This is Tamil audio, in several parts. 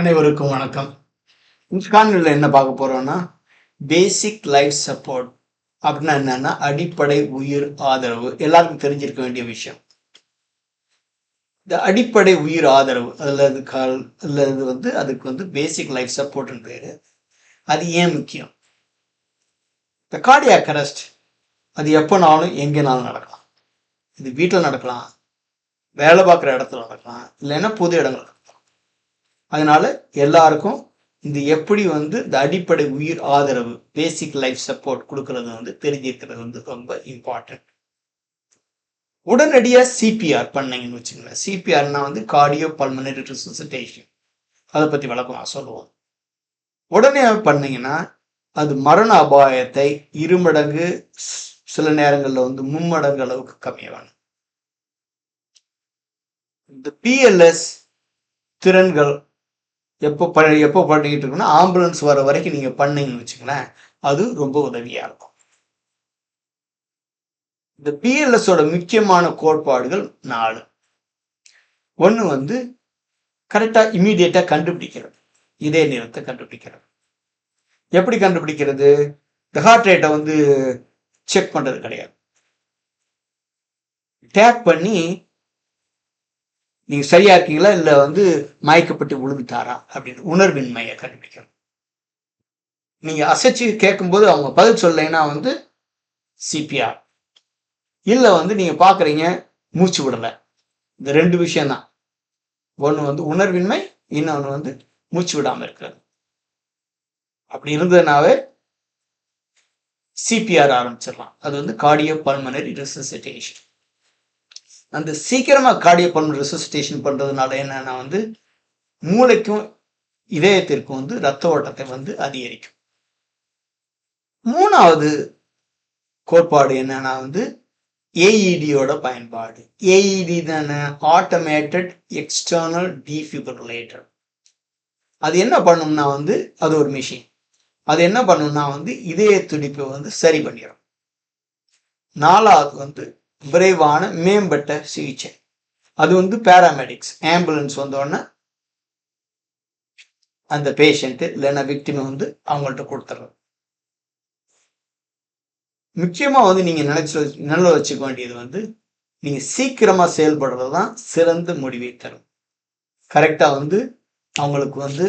அனைவருக்கும் வணக்கம். இந்த காணொலியில் என்ன பார்க்க போறோம்னா பேசிக் லைஃப் சப்போர்ட் அப்படின்னா என்னன்னா அடிப்படை உயிர் ஆதரவு. எல்லாருக்கும் தெரிஞ்சிருக்க வேண்டிய விஷயம். இந்த அடிப்படை உயிர் ஆதரவு அதில் அது கால் அல்லது வந்து அதுக்கு வந்து பேசிக் லைஃப் சப்போர்ட்னு பேர். அது ஏன் முக்கியம்? இந்த கார்டியாக் அரெஸ்ட் அது எப்போனாலும் எங்கேனாலும் நடக்கலாம். இது வீட்டில் நடக்கலாம். வேலை பார்க்குற இடத்துல நடக்கலாம். இல்லைன்னா பொது இடங்கள் அதனால எல்லாருக்கும் இந்த எப்படி வந்து இந்த அடிப்படை உயிர் ஆதரவு பேசிக் லைஃப் சப்போர்ட் கொடுக்கறது வந்து தெரிஞ்சிருக்கிறது வந்து ரொம்ப இம்பார்ட்டன்ட் உடனடியாக சிபிஆர் பண்ணீங்கன்னு வச்சுங்களேன் சிபிஆர்னா வந்து கார்டியோ பல்மனரி ரிசசிட்டேஷன் அதை பற்றி வழக்கமாக சொல்லுவோம். உடனே பண்ணீங்கன்னா அது மரண அபாயத்தை இருமடங்கு சில நேரங்களில் வந்து மும்மடங்கு அளவுக்கு கம்மியாகணும் இந்த பிஎல்எஸ் திறன்கள் எப்போ ப எப்போ பண்ணிக்கிட்டு இருக்குன்னா ஆம்புலன்ஸ் வர வரைக்கும் நீங்கள் பண்ணீங்கன்னு வச்சுங்களேன் அது ரொம்ப உதவியாக இருக்கும். இந்த பிஎல்எஸோட முக்கியமான கோட்பாடுகள் நாலு. ஒன்று வந்து கரெக்டாக இமீடியட்டாக கண்டுபிடிக்கிறது. இதே நேரத்தை கண்டுபிடிக்கிறது. எப்படி கண்டுபிடிக்கிறது? இந்த ஹார்ட் ரேட்டை வந்து செக் பண்ணுறது கிடையாது. டேக் பண்ணி நீங்க சரியா இருக்கீங்களா? இல்ல வந்து மயக்கப்பட்டு விழுந்துட்டாரா? அப்படின்னு உணர்வின்மையை கண்டுபிடிக்கணும். நீங்க அசைச்சு கேட்கும்போது அவங்க பதில் சொல்லலைன்னா வந்து சிபிஆர். இல்ல வந்து நீங்க பாக்குறீங்க மூச்சு விடல. இந்த ரெண்டு விஷயம்தான். ஒன்று வந்து உணர்வின்மை இன்னொன்று வந்து மூச்சு விடாம இருக்கிறது. அப்படி இருந்ததுனாவே சிபிஆர் ஆரம்பிச்சிடலாம். அது வந்து கார்டியோ பல்மனரி ரெசிசிட்டேஷன் அந்த சீக்கிரமாக கார்டியோ பல்மனரி ரெசிஸ்டேஷன் பண்ணுறதுனால என்னன்னா வந்து மூளைக்கும் இதயத்திற்கும் வந்து ரத்த ஓட்டத்தை வந்து அதிகரிக்கும். மூணாவது கோட்பாடு என்னன்னா வந்து ஏஇடியோட பயன்பாடு. ஏஇடி தானே ஆட்டோமேட்டட் எக்ஸ்டர்னல் டிஃபிபிரிலேட்டர் அது என்ன பண்ணும்னா வந்து அது ஒரு மிஷின் அது என்ன பண்ணும்னா வந்து இதய துடிப்பை வந்து சரி பண்ணிடும் நாலாவது வந்து விரைவான மேம்பட்ட சிகிச்சை. அது வந்து பேராமெடிக்ஸ் ஆம்புலன்ஸ் வந்தோடனே அந்த பேஷண்ட்டு இல்லைன்னா விக்டிமை வந்து அவங்கள்ட்ட கொடுத்துட்றது முக்கியமாக வந்து நீங்கள் நினைச்சு நல்ல வச்சுக்க வேண்டியது வந்து நீங்கள் சீக்கிரமாக செயல்படுறது தான் சிறந்த முடிவை தரும். கரெக்டாக வந்து அவங்களுக்கு வந்து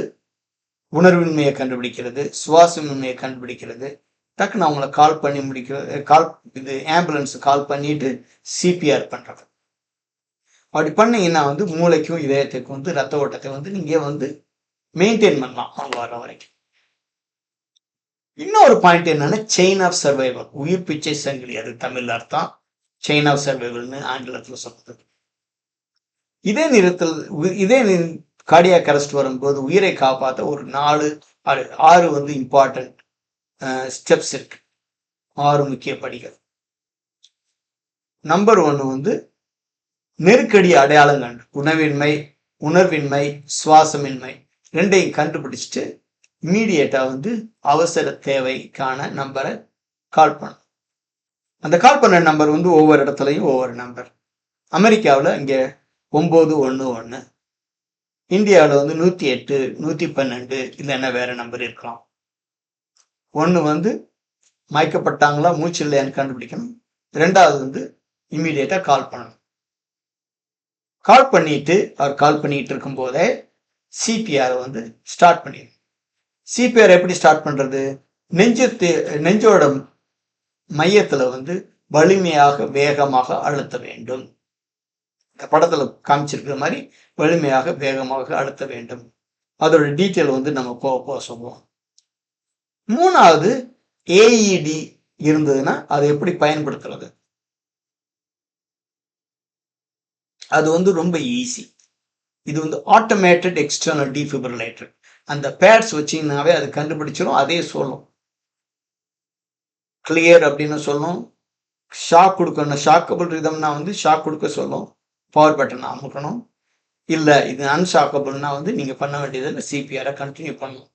உணர்வின்மையை கண்டுபிடிக்கிறது சுவாசமின்மையை கண்டுபிடிக்கிறது டக்குன்னு அவங்கள கால் பண்ணி முடிக்க கால் இது ஆம்புலன்ஸ் கால் பண்ணிட்டு சிபிஆர் பண்ணுறது அப்படி பண்ணீங்கன்னா வந்து மூளைக்கும் இதயத்துக்கும் வந்து ரத்த ஓட்டத்தை வந்து நீங்க வந்து மெயின்டைன் பண்ணலாம் அவங்க வர வரைக்கும். இன்னொரு பாயிண்ட் என்னன்னா செயின் ஆஃப் சர்வைவல் உயிர் பிச்சை சங்கிலி அது தமிழ் அர்த்தம். செயின் ஆஃப் சர்வைவல்னு ஆங்கிலத்தில் சொல்றது. இதே நேரத்தில் உ- இதே கார்டியாக் அரெஸ்ட் வரும்போது உயிரை காப்பாற்ற ஒரு நாலு ஆறு ஆறு வந்து இம்பார்ட்டன்ட் ஸ்டெப்ஸ் இருக்கு. ஆறு முக்கிய படிகள். நம்பர் ஒன்று வந்து நெருக்கடி அடையாளம் கண்டு உணவின்மை உணர்வின்மை சுவாசமின்மை ரெண்டையும் கண்டுபிடிச்சிட்டு இம்மீடியட்டா வந்து அவசர தேவைக்கான நம்பரை கால் பண்ணும் அந்த கால் பண்ண நம்பர் வந்து ஒவ்வொரு இடத்துலையும் ஒவ்வொரு நம்பர் அமெரிக்காவில் இங்கே ஒம்பது ஒன்று ஒன்று இந்தியாவில் வந்து நூற்றி எட்டு நூற்றி பன்னெண்டு இல்லைன்னா வேறு நம்பர் இருக்கலாம். ஒன்று வந்து மயக்கப்பட்டாங்களா மூச்சு இல்லையான்னு கண்டுபிடிக்கணும். ரெண்டாவது வந்து இம்மீடியட்டாக கால் பண்ணணும். கால் பண்ணிட்டு அவர் கால் பண்ணிட்டு இருக்கும்போதே சிபிஆரை சிபிஆர் வந்து ஸ்டார்ட் பண்ணிடும் சிபிஆர் எப்படி ஸ்டார்ட் பண்ணுறது நெஞ்சத்து தே- நெஞ்சோட மையத்தில் வந்து வலிமையாக வேகமாக அழுத்த வேண்டும். இந்த படத்தில் காமிச்சிருக்கிற மாதிரி வலிமையாக வேகமாக அழுத்த வேண்டும். அதோட டீட்டெயில் வந்து நம்ம போக போக சொல்லுவோம். மூணாவது ஏஇடி இருந்ததுன்னா அதை எப்படி பயன்படுத்துறது? அது வந்து ரொம்ப ஈஸி இது வந்து ஆட்டோமேட்டட் எக்ஸ்டர்னல் டிஃபிபிரிலேட்டர் அந்த பேட்ஸ் வச்சீங்கன்னாவே அது கண்டுபிடிச்சிடும் அதே சொல்லும். கிளியர் அப்படின்னு சொல்லும். ஷாக் கொடுக்கணும். ஷாக்கபிள் ரிதம்னா வந்து ஷாக் கொடுக்க சொல்லும். பவர் பட்டன் அமுக்கணும். இல்லை இது அன்ஷாக்கபிள்னா வந்து நீங்கள் பண்ண வேண்டியது சிபிஆரை கண்டினியூ பண்ணணும்.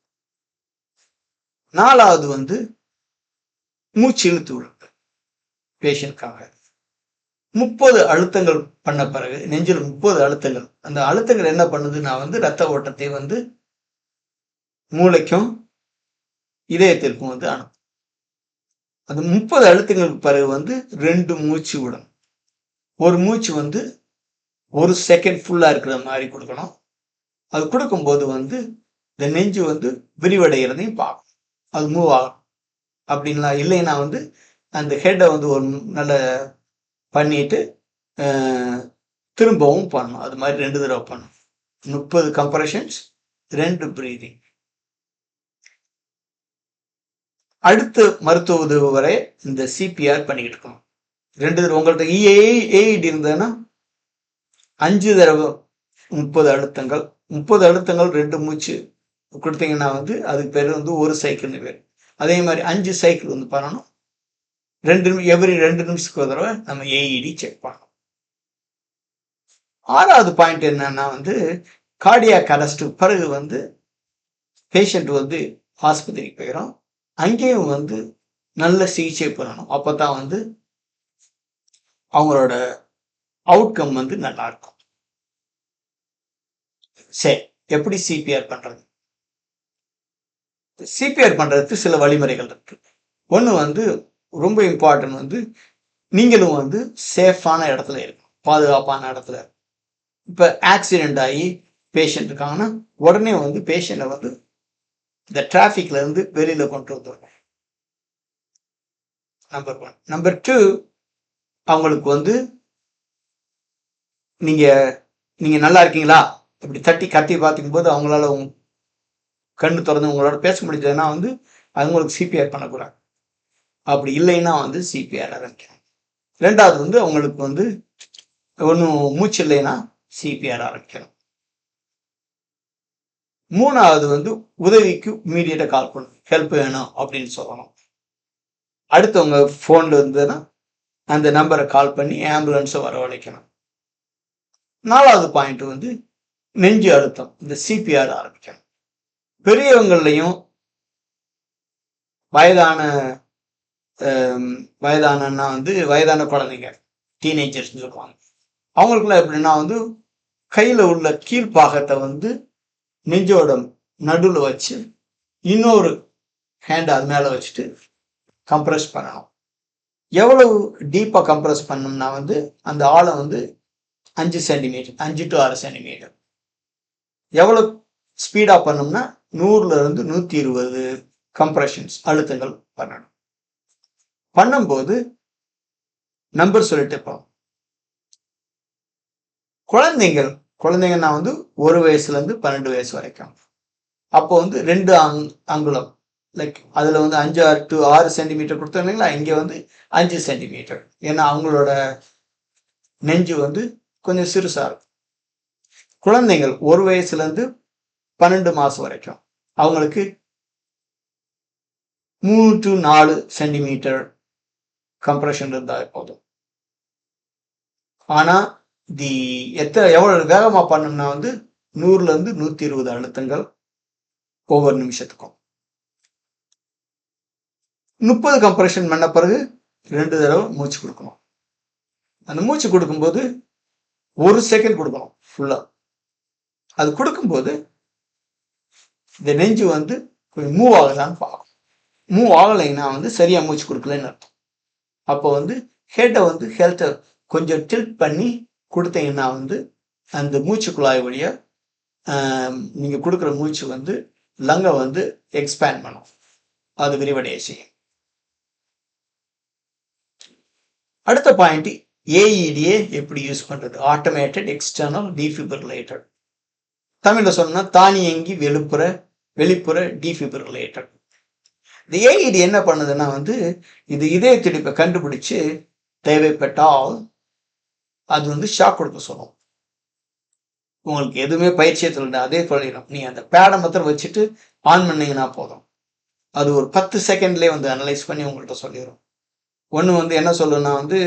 நாலாவது வந்து மூச்சு இழுத்து விடுறது பேஷண்ட்காக. முப்பது அழுத்தங்கள் பண்ண பிறகு நெஞ்சில் முப்பது அழுத்தங்கள். அந்த அழுத்தங்கள் என்ன பண்ணுதுன்னா வந்து ரத்த ஓட்டத்தை வந்து மூளைக்கும் இதயத்திற்கும் வந்து அனுப்பும். அது முப்பது அழுத்தங்களுக்கு பிறகு வந்து ரெண்டு மூச்சு விடணும் ஒரு மூச்சு வந்து ஒரு செகண்ட் ஃபுல்லாக இருக்கிற மாதிரி கொடுக்கணும். அது கொடுக்கும்போது வந்து இந்த நெஞ்சு வந்து விரிவடைகிறதையும் பார்க்கணும் அது மூவ் ஆகும். அப்படின்லாம் இல்லைன்னா வந்து அந்த ஹெட்டை வந்து ஒரு நல்ல பண்ணிட்டு திரும்பவும் பண்ணணும். அது மாதிரி ரெண்டு தடவை பண்ணணும். முப்பது கம்ப்ரெஷன்ஸ் ரெண்டு ப்ரீதிங் அடுத்த மருத்துவ உதவி வரை இந்த சிபிஆர் பண்ணிக்கிட்டு இருக்கணும் ரெண்டு தடவை உங்கள்கிட்ட இஏ ஏஇடி இருந்ததுன்னா அஞ்சு தடவை முப்பது அழுத்தங்கள். முப்பது அழுத்தங்கள் ரெண்டு மூச்சு கொடுத்தீங்கன்னா வந்து அதுக்கு பேர் வந்து ஒரு சைக்கிள்னு பேர். அதே மாதிரி அஞ்சு சைக்கிள் வந்து பண்ணணும். ரெண்டு எவ்ரி ரெண்டு நிமிஷத்துக்கு ஒரு தடவை நம்ம ஏஇடி செக் பண்ணணும். ஆறாவது பாயிண்ட் என்னன்னா வந்து கார்டியாக் அரெஸ்ட்டுக்கு பிறகு வந்து பேஷண்ட் வந்து ஆஸ்பத்திரிக்கு போயிடும் அங்கேயும் வந்து நல்ல சிகிச்சை பண்ணணும். அப்போ தான் வந்து அவங்களோட அவுட்கம் வந்து நல்லா இருக்கும். சரி எப்படி சிபிஆர் பண்ணுறது சிபிஆர் பண்ணுறதுக்கு சில வழிமுறைகள் இருக்குது ஒன்று வந்து ரொம்ப இம்பார்ட்டன்ட் வந்து நீங்களும் வந்து சேஃபான இடத்துல இருக்கணும் பாதுகாப்பான இடத்துல. இப்போ ஆக்சிடெண்ட் ஆகி பேஷண்ட் இருக்காங்கன்னா உடனே வந்து பேஷண்ட்டை வந்து இந்த டிராஃபிக்ல இருந்து கொண்டு வந்துடணும் நம்பர் ஒன் நம்பர் டூ அவங்களுக்கு வந்து நீங்கள் நீங்கள் நல்லா இருக்கீங்களா? இப்படி தட்டி கத்தி பார்த்துக்கும்போது அவங்களால கண்ணு திறந்து உங்களோட பேச முடிஞ்சதுன்னா வந்து அவங்களுக்கு சிபிஆர் பண்ணக்கூடாது. அப்படி இல்லைன்னா வந்து சிபிஆர் ஆரம்பிக்கணும் ரெண்டாவது வந்து அவங்களுக்கு வந்து ஒன்றும் மூச்சு இல்லைன்னா சிபிஆர் ஆரம்பிக்கணும். மூணாவது வந்து உதவிக்கு இமீடியட்டாக கால் பண்ணணும். ஹெல்ப் வேணும் அப்படின்னு சொல்லணும். அடுத்தவங்க ஃபோனில் இருந்ததுன்னா அந்த நம்பரை கால் பண்ணி ஆம்புலன்ஸை வரவழைக்கணும். நாலாவது பாயிண்ட் வந்து நெஞ்சு அழுத்தம். இந்த சிபிஆர் ஆரம்பிக்கணும். பெரியவங்கள்லையும் வயதான வயதானன்னா வந்து வயதான குழந்தைங்க டீனேஜர்ஸ்னு சொல்லுவாங்க. அவங்களுக்குலாம் எப்படின்னா வந்து கையில் உள்ள கீழ்ப்பாகத்தை வந்து நெஞ்சோட நடுவில் வச்சு இன்னொரு ஹேண்டை அது மேலே வச்சுட்டு கம்ப்ரெஸ் பண்ணணும். எவ்வளவு டீப்பாக கம்ப்ரெஸ் பண்ணோம்னா வந்து அந்த ஆழம் வந்து அஞ்சு சென்டிமீட்டர் அஞ்சு டு ஆறு சென்டிமீட்டர் எவ்வளோ ஸ்பீடாக பண்ணோம்னா நூறுல இருந்து நூற்றி இருபது கம்ப்ரெஷன்ஸ் அழுத்தங்கள் பண்ணணும். பண்ணும்போது நம்பர் சொல்லிட்டு போகணும் குழந்தைங்கள் குழந்தைங்கன்னா வந்து ஒரு வயசுல இருந்து பன்னெண்டு வயசு வரைக்கும். அப்போ வந்து ரெண்டு அங் அங்குலம். லைக் அதில் வந்து அஞ்சு ஆறு டு ஆறு சென்டிமீட்டர் கொடுத்தோம் இல்லைங்களா இங்கே வந்து அஞ்சு சென்டிமீட்டர் ஏன்னா அவங்களோட நெஞ்சு வந்து கொஞ்சம் சிறுசாக இருக்கும். குழந்தைகள் ஒரு வயசுலேருந்து பன்னெண்டு மாதம் வரைக்கும். அவங்களுக்கு மூணு டு நாலு சென்டிமீட்டர் கம்ப்ரெஷன் இருந்தால் போதும். ஆனால் தி எத்தனை எவ்வளோ வேகமாக பண்ணோம்னா வந்து நூறுலேருந்து நூற்றி இருபது அழுத்தங்கள் ஒவ்வொரு நிமிஷத்துக்கும். முப்பது கம்ப்ரெஷன் பண்ண பிறகு ரெண்டு தடவை மூச்சு கொடுக்கணும். அந்த மூச்சு கொடுக்கும்போது ஒரு செகண்ட் கொடுக்கணும் ஃபுல்லாக அது கொடுக்கும்போது இந்த நெஞ்சு வந்து கொஞ்சம் மூவ் ஆகுதான்னு பார்க்கணும். மூவ் ஆகலைன்னா வந்து சரியாக மூச்சு கொடுக்கலன்னு அர்த்தம். அப்போ வந்து ஹெட்டை வந்து ஹெல்த்தை கொஞ்சம் டில்ட் பண்ணி கொடுத்தீங்கன்னா வந்து அந்த மூச்சு குழாய் வழியாக நீங்கள் கொடுக்குற மூச்சு வந்து லங்கை வந்து எக்ஸ்பேண்ட் பண்ணும். அது விரிவடைய செய்யும். அடுத்த பாயிண்ட் ஏஇடிஏ எப்படி யூஸ் பண்ணுறது ஆட்டோமேட்டட் எக்ஸ்டர்னல் டிஃபிபிரிலேட்டர் தமிழில் சொன்னா தானியங்கி வெளிப்புற வெளிப்புற டிஃபிபிரிலேட்டர் இந்த ஏஇடி என்ன பண்ணுதுன்னா வந்து இது இதய துடிப்பை கண்டுபிடிச்சு தேவைப்பட்டால் அது வந்து ஷாக் கொடுக்க சொல்லும். உங்களுக்கு எதுவுமே பயிற்சியை இல்லை அதே சொல்லிடும் நீ அந்த பேடை மாத்திரம் வச்சுட்டு ஆன் பண்ணீங்கன்னா போதும். அது ஒரு பத்து செகண்ட்லேயே வந்து அனலைஸ் பண்ணி உங்கள்கிட்ட சொல்லிடும் ஒன்று வந்து என்ன சொல்லுன்னா வந்து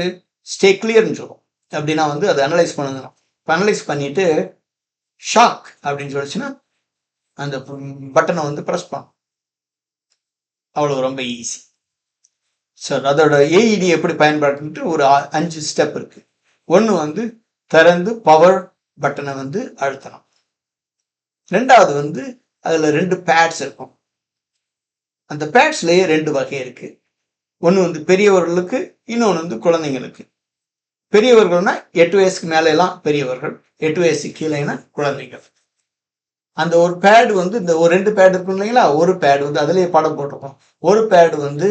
ஸ்டே கிளியர்னு சொல்லும். அப்படின்னா வந்து அதை அனலைஸ் பண்ணுங்க இப்போ அனலைஸ் பண்ணிட்டு ஷாக் அப்படின்னு சொல்லிச்சுன்னா அந்த பட்டனை வந்து ப்ரெஸ் பண்ணும் அவ்வளோ ரொம்ப ஈஸி சார் அதோட ஏஇடி எப்படி பயன்படுத்துன்ட்டு ஒரு அ- அஞ்சு ஸ்டெப் இருக்கு. ஒன்று வந்து திறந்து பவர் பட்டனை வந்து அழுத்தணும். ரெண்டாவது வந்து அதில் ரெண்டு பேட்ஸ் இருக்கும். அந்த பேட்ஸ்லேயே ரெண்டு வகை இருக்கு. ஒன்று வந்து பெரியவர்களுக்கு இன்னொன்று வந்து குழந்தைங்களுக்கு. பெரியவர்கள்னா எட்டு வயசுக்கு மேலே எல்லாம் பெரியவர்கள். எட்டு வயசு கீழேனா குழந்தைகள். அந்த ஒரு பேடு வந்து இந்த ஒரு ரெண்டு பேடு இருக்கும் இல்லைங்களா? ஒரு பேடு வந்து அதுலேயே படம் போட்டிருக்கோம். ஒரு பேடு வந்து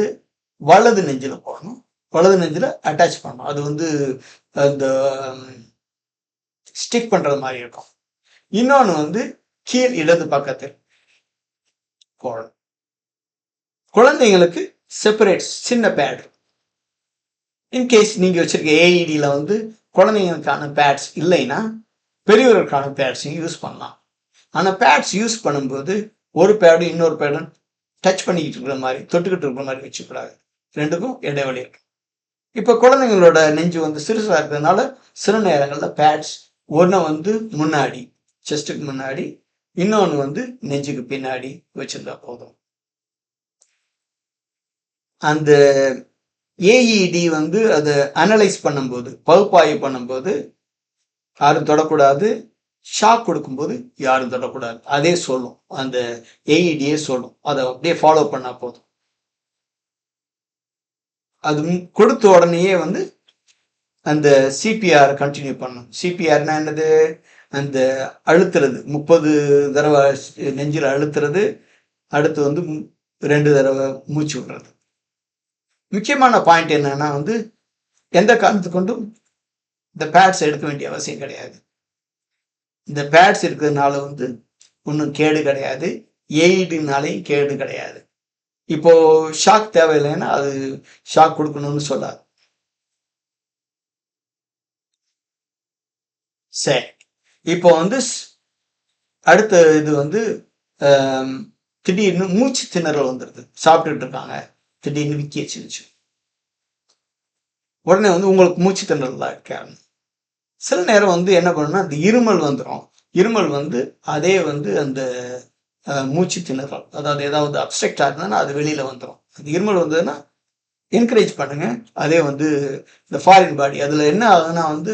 வலது நெஞ்சில் போடணும். வலது நெஞ்சில் அட்டாச் பண்ணணும். அது வந்து அந்த ஸ்டிக் பண்ணுறது மாதிரி இருக்கும். இன்னொன்று வந்து கீழ் இடது பக்கத்தில் போடணும். குழந்தைங்களுக்கு செப்பரேட் சின்ன பேட் இன்கேஸ் நீங்கள் வச்சுருக்க ஏஇடியில் வந்து குழந்தைங்களுக்கான பேட்ஸ் இல்லைன்னா பெரியவர்களுக்கான பேட்ஸையும் யூஸ் பண்ணலாம். ஆனால் பேட்ஸ் யூஸ் பண்ணும்போது ஒரு பேடும் இன்னொரு பேடும் டச் பண்ணிக்கிட்டு இருக்கிற மாதிரி தொட்டுக்கிட்டு இருக்கிற மாதிரி வச்சுக்கூடாது. ரெண்டுக்கும் இடைவெளி இருக்கும் இப்போ குழந்தைங்களோட நெஞ்சு வந்து சிறுசாக இருக்கிறதுனால சில நேரங்களில் பேட்ஸ் ஒன்று வந்து முன்னாடி செஸ்ட்டுக்கு முன்னாடி இன்னொன்று வந்து நெஞ்சுக்கு பின்னாடி வச்சிருந்தா போதும். அந்த ஏஇடி வந்து அதை அனலைஸ் பண்ணும்போது பகுப்பாய்வு பண்ணும்போது யாரும் தொடக்கூடாது. ஷாக் கொடுக்கும்போது யாரும் தொடக்கூடாது. அதே சொல்லும் அந்த ஏஇடியே சொல்லும் அதை அப்படியே ஃபாலோ பண்ணா போதும். அது கொடுத்த உடனேயே வந்து அந்த சிபிஆர் கண்டினியூ பண்ணும் சிபிஆர்னா என்னது? அந்த அழுத்துறது. முப்பது தடவை நெஞ்சில் அழுத்துறது. அடுத்து வந்து ரெண்டு தடவை மூச்சு விடுறது. முக்கியமான பாயிண்ட் என்னன்னா வந்து எந்த காரணத்து கொண்டும் இந்த பேட்ஸ் எடுக்க வேண்டிய அவசியம் கிடையாது. இந்த பேட்ஸ் இருக்கிறதுனால வந்து ஒன்றும் கேடு கிடையாது. ஏஐடினாலையும் கேடு கிடையாது. இப்போ ஷாக் தேவையில்லைன்னா அது ஷாக் கொடுக்கணும்னு சொல்லாது. சரி. இப்போ வந்து அடுத்த இது வந்து திடீர்னு மூச்சு திணறல் வந்துடுது சாப்பிட்டுட்டு இருக்காங்க. திடீர்னு விக்கி வச்சிருச்சு உடனே வந்து உங்களுக்கு மூச்சு திணறல் தான் இருக்காங்க சில நேரம் வந்து என்ன பண்ணுன்னா அந்த இருமல் வந்துடும் இருமல் வந்து அதே வந்து அந்த மூச்சு திணறல். அதாவது ஏதாவது அப்செக்ட் ஆகுதுன்னா அது வெளியில் வந்துடும் அந்த இருமல் வந்ததுன்னா என்கரேஜ் பண்ணுங்க. அதே வந்து இந்த ஃபாரின் பாடி. அதில் என்ன ஆகுதுன்னா வந்து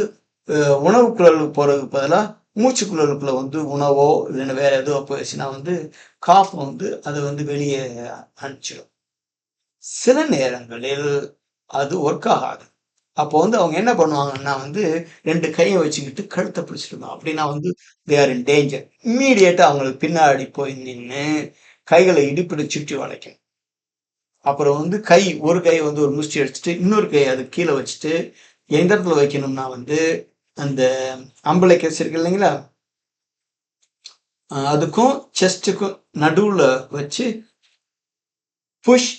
உணவு குழல் போகிறதுக்கு பதிலாக மூச்சு குழலுக்குள்ள வந்து உணவோ இல்லைன்னா வேற எதுவோ போயிடுச்சுன்னா வந்து காஃப் வந்து அதை வந்து வெளியே அனுப்பிச்சிடும். சில நேரங்களில் அது ஒர்க் ஆகாது. அப்போ வந்து அவங்க என்ன பண்ணுவாங்கன்னா வந்து ரெண்டு கையை வச்சுக்கிட்டு கழுத்தை பிடிச்சிருந்தோம் அப்படின்னா வந்து தே ஆர் இன் டேஞ்சர் இம்மீடியட்டா அவங்களுக்கு பின்னாடி போய் நின்று கைகளை இடுப்பிடி சுற்றி வளைக்கும் அப்புறம் வந்து கை ஒரு கை வந்து ஒரு முஷ்டி அடிச்சுட்டு இன்னொரு கை அது கீழே வச்சுட்டு எந்த இடத்துல வைக்கணும்னா வந்து அந்த அம்பளை கேஸ் இருக்கு இல்லைங்களா? அதுக்கும் செஸ்ட்டுக்கும் நடுவில் வச்சு புஷ்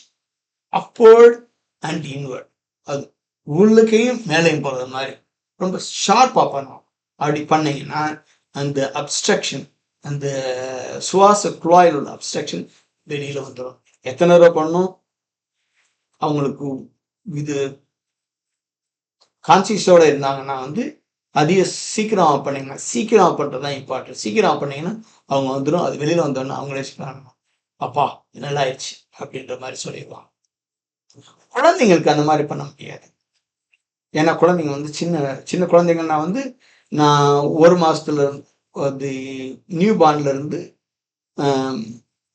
அப்போர்ட் அண்ட் இன்வர்ட் அது உள்ளுக்கையும் மேலையும் போகிறது மாதிரி. ரொம்ப ஷார்ப்பாக பண்ணும் அப்படி பண்ணீங்கன்னா அந்த அப்ஸ்ட்ரக்ஷன் அந்த சுவாச குழாயில் உள்ள அப்ஸ்ட்ரக்ஷன் வெளியில் வந்துடும் எத்தனை தடவை பண்ணும்? அவங்களுக்கு இது கான்சியஸோட இருந்தாங்கன்னா வந்து அதிக சீக்கிரம் பண்ணீங்கன்னா சீக்கிரம் பண்ணுறது தான் இம்பார்ட்டன்ட் சீக்கிரம் பண்ணீங்கன்னா அவங்க வந்துடும் அது வெளியில் வந்தோடனே அவங்களே சொல்லுவாங்க அப்பா நல்லா ஆயிடுச்சு. அப்படின்ற மாதிரி சொல்லிடுவாங்க. குழந்தைங்களுக்கு அந்த மாதிரி பண்ண முடியாது. ஏன்னா குழந்தைங்க வந்து சின்ன சின்ன குழந்தைங்கன்னா வந்து நான் ஒரு மாசத்துல அது நியூ பார்ன்லேருந்து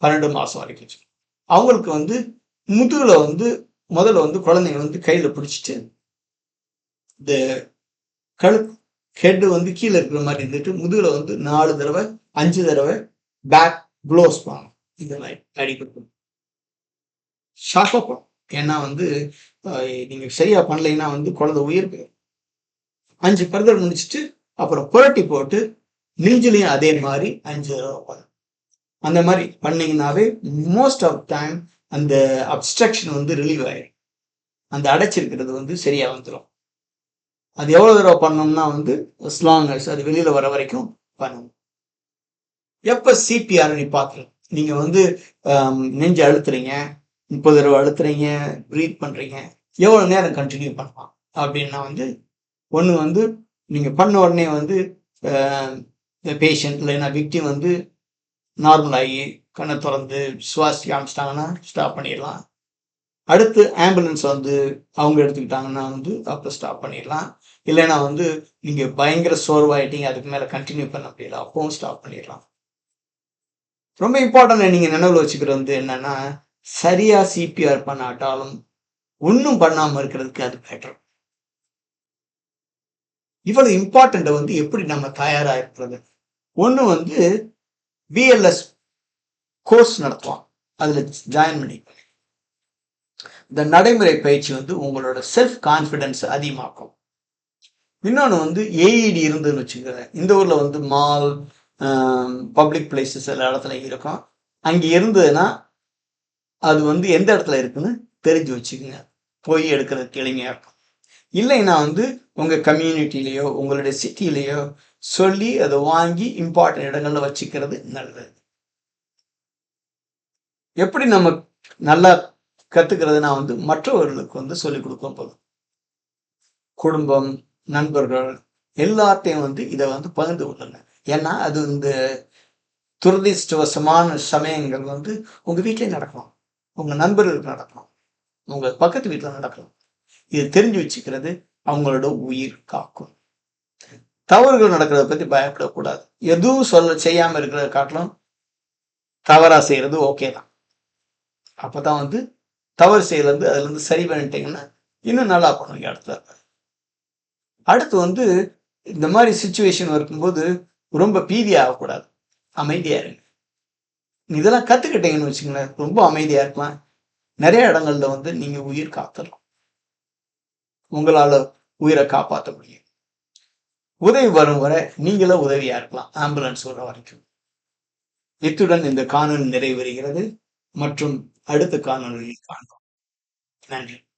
பன்னெண்டு மாசம் வரைக்கும் அவங்களுக்கு வந்து முதுகில் வந்து முதல்ல வந்து குழந்தைங்க வந்து கையில பிடிச்சிட்டு இந்த கழு ஹெட் வந்து கீழே இருக்கிற மாதிரி இருந்துட்டு முதுகில் வந்து நாலு தடவை அஞ்சு தடவை பேக் க்ளோஸ் பண்ணணும் இந்த மாதிரி அடி கொடுக்கணும் ஷார்ப்பாக போகணும் ஏன்னா வந்து நீங்க சரியா பண்ணலைன்னா வந்து குழந்தை உயிர் அஞ்சு பருதல் முடிச்சுட்டு அப்புறம் புரட்டி போட்டு நெஞ்சிலையும் அதே மாதிரி அஞ்சு தடவை அந்த மாதிரி பண்ணீங்கன்னாவே மோஸ்ட் ஆஃப் டைம் அந்த அப்ஸ்ட்ரக்ஷன் வந்து ரிலீவ் ஆயிடும் அந்த அடைச்சிருக்கிறது வந்து சரியா வந்துடும் அது எவ்வளவு தடவை பண்ணோம்னா வந்து ஸ்லாங் அது வெளியில வர வரைக்கும் பண்ணணும் எப்ப சிபிஆர் நீ பார்க்கலாம் நீங்க வந்து நெஞ்சு அழுத்துறீங்க. முப்பது தடவை அழுத்துறீங்க ப்ரீத் பண்ணுறீங்க எவ்வளோ நேரம் கண்டினியூ பண்ணலாம்? அப்படின்னா வந்து ஒன்று வந்து நீங்கள் பண்ண உடனே வந்து பேஷண்ட் இல்லைன்னா விக்டிம் வந்து நார்மல் ஆகி கண்ணை திறந்து சுவாசி காமிச்சிட்டாங்கன்னா ஸ்டாப் பண்ணிடலாம். அடுத்து ஆம்புலன்ஸ் வந்து அவங்க எடுத்துக்கிட்டாங்கன்னா வந்து அப்போ ஸ்டாப் பண்ணிடலாம். இல்லைன்னா வந்து நீங்கள் பயங்கர சோர்வாயிட்டீங்க அதுக்கு மேலே கண்டினியூ பண்ண முடியல அப்பவும் ஸ்டாப் பண்ணிடலாம். ரொம்ப இம்பார்ட்டன்ட் நீங்கள் நினைவில் வச்சுக்கிறது வந்து என்னென்னா சரியா சிபிஆர் பண்ணாட்டாலும் ஒன்றும் பண்ணாமல் இருக்கிறதுக்கு அது பெட்டர் இவ்வளவு இம்பார்ட்டண்ட்டை வந்து எப்படி நம்ம தயாரா இருக்கிறது ஒன்று வந்து விஎல்எஸ் கோர்ஸ் நடத்துவான். அதில் ஜாயின் பண்ணி. இந்த நடைமுறை பயிற்சி வந்து உங்களோட செல்ஃப் கான்ஃபிடென்ஸ் அதிகமாக்கும். இன்னொன்று வந்து ஏஇடி இருந்துன்னு வச்சுக்கிறேன் இந்த ஊரில் வந்து மால் பப்ளிக் பிளேசஸ் எல்லா இடத்துல இருக்கும். அங்கே இருந்ததுன்னா அது வந்து எந்த இடத்துல இருக்குன்னு தெரிஞ்சு வச்சுக்கோங்க. போய் எடுக்கிறதுக்கு எளிமையாக இருக்கும். இல்லைன்னா வந்து உங்கள் கம்யூனிட்டிலேயோ உங்களுடைய சிட்டிலேயோ சொல்லி அதை வாங்கி இம்பார்ட்டன்ட் இடங்களில் வச்சுக்கிறது நல்லது. எப்படி நம்ம நல்லா கத்துக்கிறதுனா வந்து மற்றவர்களுக்கு வந்து சொல்லிக் கொடுக்கும் போதும் குடும்பம் நண்பர்கள் எல்லாத்தையும் வந்து இதை வந்து பகிர்ந்து கொள்ளுங்க. ஏன்னா அது இந்த துரதிருஷ்டவசமான சமயங்கள் வந்து உங்கள் வீட்டிலே நடக்கலாம். உங்க நண்பர்களுக்கு நடக்கலாம் உங்க பக்கத்து வீட்டில் நடக்கலாம் இது தெரிஞ்சு வச்சுக்கிறது அவங்களோட உயிர் காக்கும். தவறுகள் நடக்கிறத பத்தி பயப்படக்கூடாது. எதுவும் சொல்ல செய்யாம இருக்கிறத காட்டிலும் தவறா செய்யறது ஓகே தான். அப்பதான் வந்து தவறு செய்யறது அதுல இருந்து சரி பண்ணிட்டீங்கன்னா இன்னும் நல்லா பண்ணுவீங்க அடுத்த அடுத்து வந்து இந்த மாதிரி சுச்சுவேஷன் இருக்கும்போது ரொம்ப பீதி ஆகக்கூடாது அமைதியா இருங்க. இதெல்லாம் கத்துக்கிட்டீங்கன்னு வச்சுங்களேன் ரொம்ப அமைதியா இருக்கலாம். நிறைய இடங்கள்ல வந்து நீங்க உயிர் காத்துடலாம். உங்களால உயிரை காப்பாற்ற முடியும். உதவி வரும் வரை நீங்களும் உதவியா இருக்கலாம். ஆம்புலன்ஸ் வர வரைக்கும். இத்துடன் இந்த காணொலி நிறைவேறுகிறது மற்றும் அடுத்த காணொலியில் காண்போம். நன்றி.